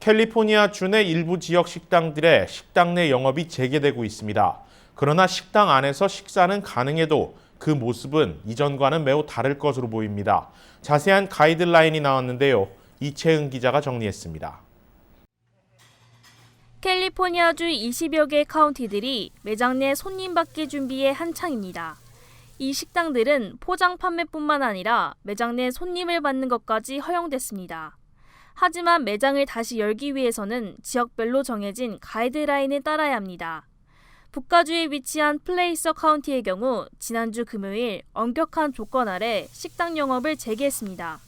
캘리포니아 주내 일부 지역 식당들의 식당 내 영업이 재개되고 있습니다. 그러나 식당 안에서 식사는 가능해도 그 모습은 이전과는 매우 다를 것으로 보입니다. 자세한 가이드라인이 나왔는데요. 이채은 기자가 정리했습니다. 캘리포니아주 20여 개 카운티들이 매장 내 손님 받기 준비에 한창입니다. 이 식당들은 포장 판매뿐만 아니라 매장 내 손님을 받는 것까지 허용됐습니다. 하지만 매장을 다시 열기 위해서는 지역별로 정해진 가이드라인을 따라야 합니다. 북가주에 위치한 플레이서 카운티의 경우 지난주 금요일 엄격한 조건 아래 식당 영업을 재개했습니다.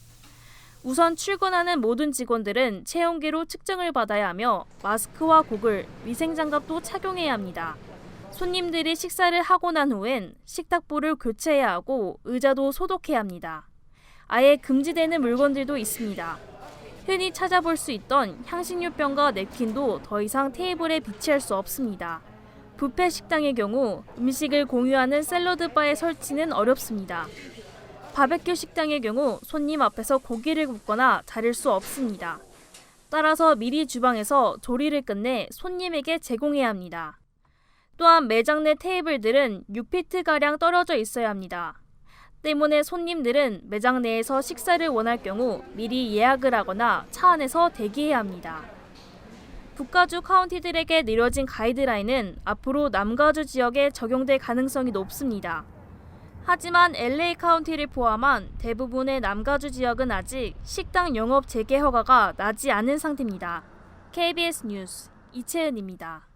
우선 출근하는 모든 직원들은 체온계로 측정을 받아야 하며 마스크와 고글, 위생장갑도 착용해야 합니다. 손님들이 식사를 하고 난 후엔 식탁보를 교체해야 하고 의자도 소독해야 합니다. 아예 금지되는 물건들도 있습니다. 흔히 찾아볼 수 있던 향신료병과 냅킨도 더 이상 테이블에 비치할 수 없습니다. 뷔페 식당의 경우 음식을 공유하는 샐러드 바의 설치는 어렵습니다. 바베큐 식당의 경우 손님 앞에서 고기를 굽거나 자를 수 없습니다. 따라서 미리 주방에서 조리를 끝내 손님에게 제공해야 합니다. 또한 매장 내 테이블들은 6피트가량 떨어져 있어야 합니다. 때문에 손님들은 매장 내에서 식사를 원할 경우 미리 예약을 하거나 차 안에서 대기해야 합니다. 북가주 카운티들에게 내려진 가이드라인은 앞으로 남가주 지역에 적용될 가능성이 높습니다. 하지만 LA 카운티를 포함한 대부분의 남가주 지역은 아직 식당 영업 재개 허가가 나지 않은 상태입니다. KBS 뉴스 이채은입니다.